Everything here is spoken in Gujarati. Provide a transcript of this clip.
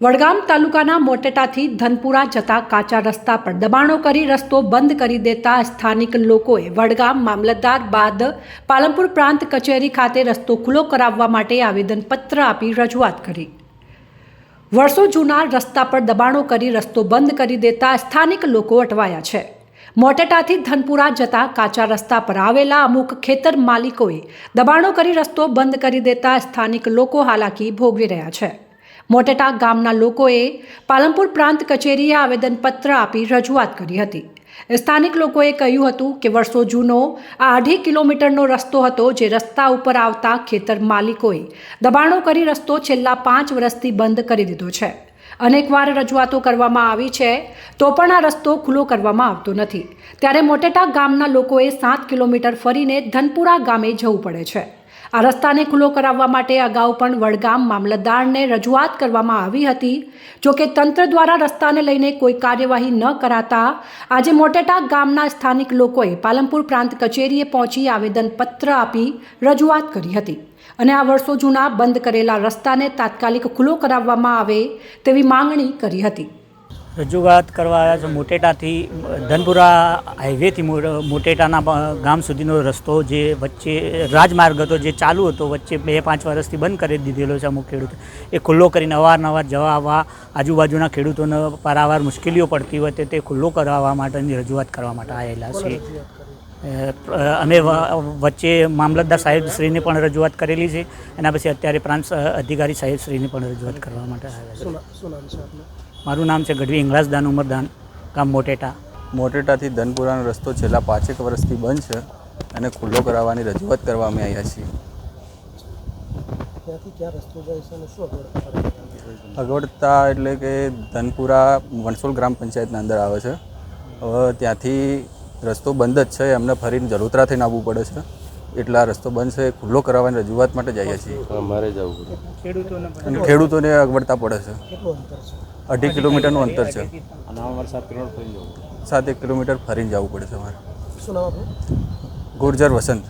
વડગામ તાલુકાના મોટેટાથી ધનપુરા જતા કાચા રસ્તા પર દબાણો કરી રસ્તો બંધ કરી દેતા સ્થાનિક લોકોએ વડગામ મામલતદાર બાદ પાલનપુર પ્રાંત કચેરી ખાતે રસ્તો ખુલ્લો કરાવવા માટે આવેદનપત્ર આપી રજૂઆત કરી. વર્ષો જૂના રસ્તા પર દબાણો કરી રસ્તો બંધ કરી દેતા સ્થાનિક લોકો અટવાયા છે. મોટેટાથી ધનપુરા જતા કાચા રસ્તા પર આવેલા અમુક ખેતર માલિકોએ દબાણો કરી રસ્તો બંધ કરી દેતા સ્થાનિક લોકો હાલાકી ભોગવી રહ્યા છે. મોટેટા ગામના લોકોએ પાલનપુર પ્રાંત કચેરીએ આવેદનપત્ર આપી રજૂઆત કરી હતી. સ્થાનિક લોકોએ કહ્યું હતું કે વર્ષો જૂનો આ અઢી કિલોમીટરનો રસ્તો હતો જે રસ્તા ઉપર આવતા ખેતર માલિકોએ દબાણો કરી રસ્તો છેલ્લા પાંચ વર્ષથી બંધ કરી દીધો છે. અનેકવાર રજૂઆતો કરવામાં આવી છે, તો પણ આ રસ્તો ખુલ્લો કરવામાં આવતો નથી. ત્યારે મોટેટા ગામના લોકોએ સાત કિલોમીટર ફરીને ધનપુરા ગામે જવું પડે છે. આ રસ્તાને ખુલ્લો કરાવવા માટે અગાઉ પણ વડગામ મામલતદારને રજૂઆત કરવામાં આવી હતી. જોકે તંત્ર દ્વારા રસ્તાને લઈને કોઈ કાર્યવાહી ન કરાતા આજે મોટેટા ગામના સ્થાનિક લોકોએ પાલનપુર પ્રાંત કચેરીએ પહોંચી આવેદનપત્ર આપી રજૂઆત કરી હતી. અને આ વર્ષો જૂના બંધ કરેલા રસ્તાને તાત્કાલિક ખુલ્લો કરાવવામાં આવે તેવી માંગણી કરી હતી. રજૂઆત કરવા આવ્યા છે મોટેટાથી ધનપુરા હાઈવેથી મોટેટાના ગામ સુધીનો રસ્તો જે વચ્ચે રાજમાર્ગ હતો જે ચાલુ હતો વચ્ચે બે પાંચ વર્ષથી બંધ કરી દીધેલો છે અમુક ખેડૂતો. એ ખુલ્લો કરીને અવારનવાર જવા આવવા આજુબાજુના ખેડૂતોને પારાવાર મુશ્કેલીઓ પડતી હોય તે તે ખુલ્લો કરાવવા માટેની રજૂઆત કરવા માટે આવેલા છે અમે વચ્ચે મામલતદાર સાહેબ શ્રીને પણ રજૂઆત કરેલી છે. એના પછી અત્યારે પ્રાંત અધિકારી સાહેબ શ્રીની પણ રજૂઆત કરવા માટે આવ્યા છે. મારું નામ છે ગઢવી ઇંગળાજદાન ઉમરદાન ગામ મોટેટા. મોટેટાથી ધનપુરાનો રસ્તો છેલ્લા પાંચેક વર્ષથી બંધ છે અને ખુલ્લો કરાવવાની રજૂઆત કરવા અમે આવ્યા છીએ. ત્યાંથી ક્યાં રસ્તો જાય છે અને શું અગવડ અગવડતા એટલે કે ધનપુરા વણસોલ ગ્રામ પંચાયતના અંદર આવે છે. હવે ત્યાંથી રસ્તો બંધ જ છે અમને ફરીને જલોત્રા થઈને આવવું પડે છે. એટલા રસ્તો બંધ છે એ ખુલ્લો કરાવવાની રજૂઆત માટે જ આવ્યા છીએ. અમારે જવું પડે. અને ખેડૂતોને અગવડતા પડે છે. કેટલું અંતર છે? અઢી કિલોમીટરનું અંતર છે. સાત કિલોમીટર ફરી જવું સાત એક કિલોમીટર ફરીને જવું પડે છે અમારે. ગુર્જર વસંત.